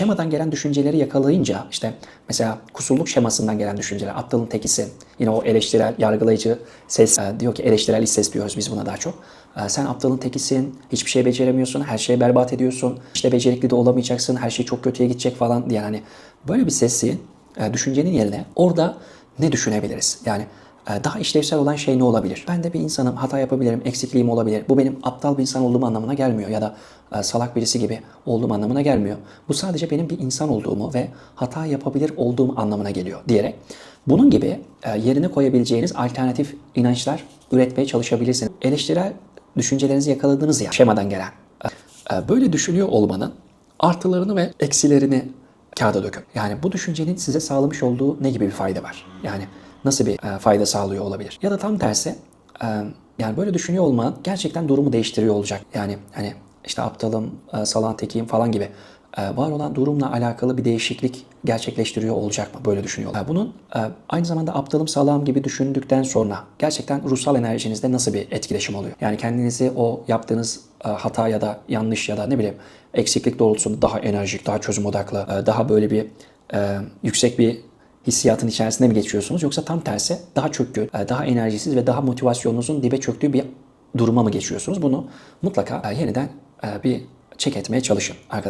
şemadan gelen düşünceleri yakalayınca işte mesela kusurluk şemasından gelen düşünceler, aptalın tekisi, yine o eleştirel, yargılayıcı ses e, diyor ki eleştirel ses diyoruz biz buna daha çok. E, sen aptalın tekisin, hiçbir şey beceremiyorsun, her şeyi berbat ediyorsun, işte becerikli de olamayacaksın, her şey çok kötüye gidecek falan diye hani böyle bir sesi e, düşüncenin yerine orada ne düşünebiliriz? Yani daha işlevsel olan şey ne olabilir? Ben de bir insanım, hata yapabilirim, eksikliğim olabilir. Bu benim aptal bir insan olduğum anlamına gelmiyor ya da e, salak birisi gibi olduğum anlamına gelmiyor. Bu sadece benim bir insan olduğumu ve hata yapabilir olduğum anlamına geliyor diyerek bunun gibi e, yerine koyabileceğiniz alternatif inançlar üretmeye çalışabilirsiniz. Eleştirel düşüncelerinizi yakaladığınız ya şemadan gelen. e, Böyle düşünüyor olmanın artılarını ve eksilerini kağıda dökün. Yani bu düşüncenin size sağlamış olduğu ne gibi bir fayda var? Yani nasıl bir e, fayda sağlıyor olabilir? Ya da tam tersi e, yani böyle düşünüyor olman gerçekten durumu değiştiriyor olacak. Yani hani işte aptalım, e, salan tekiyim falan gibi e, var olan durumla alakalı bir değişiklik gerçekleştiriyor olacak mı? Böyle düşünüyor. E, Bunun aynı zamanda aptalım, salam gibi düşündükten sonra gerçekten ruhsal enerjinizde nasıl bir etkileşim oluyor? Yani kendinizi o yaptığınız hata ya da yanlış ya da ne bileyim eksiklik doğrultusunda daha enerjik, daha çözüm odaklı, daha böyle bir yüksek bir hissiyatın içerisinde mi geçiyorsunuz yoksa tam tersi daha çökkü, e, daha enerjisiz ve daha motivasyonunuzun dibe çöktüğü bir duruma mı geçiyorsunuz? Bunu mutlaka e, yeniden e, bir check etmeye çalışın arkadaşlar.